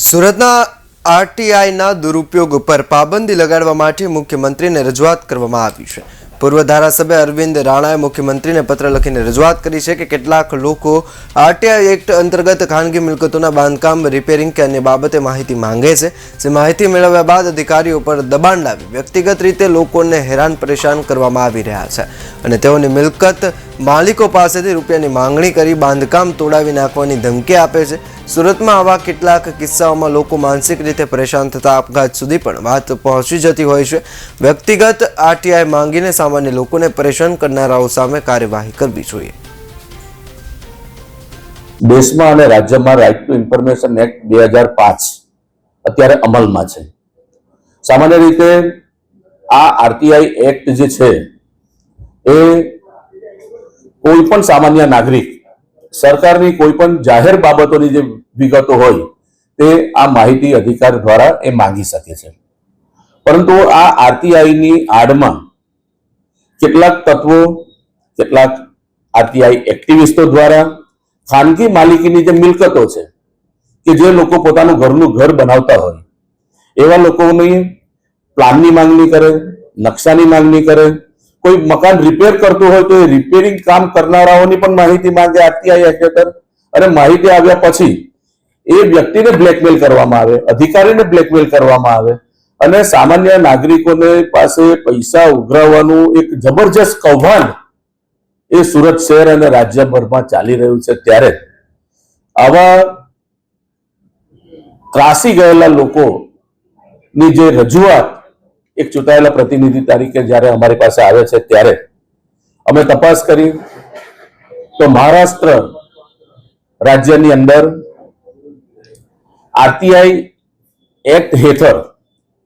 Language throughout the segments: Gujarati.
સુરતના આરટીઆઈના દુરુપયોગ ઉપર પાબંદી લગાડવા માટે મુખ્યમંત્રીને રજૂઆત કરવામાં આવી છે. પૂર્વ ધારાસભ્ય અરવિંદ રાણાએ મુખ્યમંત્રીને પત્ર લખીને રજૂઆત કરી છે કે કેટલાક લોકો આરટીઆઈ એક્ટ અંતર્ગત ખાનગી મિલકતોના બાંધકામ રિપેરિંગ કે અન્ય બાબતે માહિતી માંગે છે. જે માહિતી મેળવ્યા બાદ અધિકારીઓ પર દબાણ લાવી વ્યક્તિગત રીતે લોકોને હેરાન પરેશાન કરવામાં આવી રહ્યા છે અને તેઓની મિલકત માલિકો પાસેથી રૂપિયાની માંગણી કરી બાંધકામ તોડાવી નાખવાની ધમકી આપે છે. સુરતમાં આવા કેટલાક કિસ્સાઓમાં લોકો માનસિક રીતે પરેશાન થતા આપઘાત સુધી પણ વાત પહોંચી જતી હોય છે. વ્યક્તિગત આરટીઆઈ માંગીને સામાન્ય લોકોને પરેશાન કરનારાઓ સામે કાર્યવાહી કરવી જોઈએ. દેશમાં અને રાજ્યમાં રાઇટ ટુ ઇન્ફોર્મેશન એક્ટ બે હજાર પાંચ અત્યારે અમલમાં છે. સામાન્ય રીતે આ આરટીઆઈ એક્ટ જે છે, એ કોઈ પણ સામાન્ય નાગરિક સરકારની કોઈ પણ જાહેર બાબતોની જે વિગતો હોય તે આ માહિતી અધિકાર દ્વારા એ માંગી શકે છે. પરંતુ આ આરટીઆઈની આડમાં કેટલાક તત્વો, કેટલાક આરટીઆઈ એક્ટિવિસ્ટો દ્વારા ખાનગી માલિકીની જે મિલકતો છે કે જે લોકો પોતાનું ઘરનું ઘર બનાવતા હોય, એવા લોકોની પ્લાનની માંગણી કરે, નકશાની માંગણી કરે કોઈ મકાન રિપેર કરતું હોય તો એ રિપેરિંગ કામ કરનારાઓની પણ માહિતી માંગે આરટીઆઈ એક્ટ હેઠળ અને માહિતી આવ્યા પછી એ વ્યક્તિને બ્લેકમેલ કરવામાં આવે, અધિકારીને બ્લેકમેલ કરવામાં આવે. અને સામાન્ય નાગરિકોને પાસે પૈસા ઉઘરાવવાનું એક જબરજસ્ત કૌભાંડ એ સુરત શહેર અને રાજ્યભરમાં ચાલી રહ્યું છે ત્યારે આવા ત્રાસી ગયેલા લોકોની જે રજૂઆત એક ચૂંટાયેલા પ્રતિનિધિ તરીકે જ્યારે અમારી પાસે આવે છે ત્યારે અમે તપાસ કરી તો મહારાષ્ટ્ર રાજ્યની અંદર આરટીઆઈ એક્ટ હેઠળ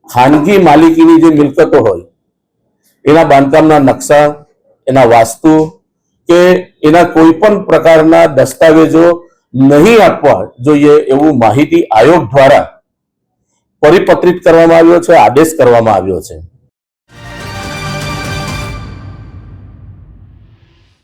ખાનગી માલિકીની જે મિલકતો હોય, એના બાંધકામના નકશા, એના વાસ્તુ કે એના કોઈ પણ પ્રકારના દસ્તાવેજો નહીં આપવા જોઈએ એવું માહિતી આયોગ દ્વારા પરિપત્રિત કરવામાં આવ્યો છે આદેશ કરવામાં આવ્યો છે.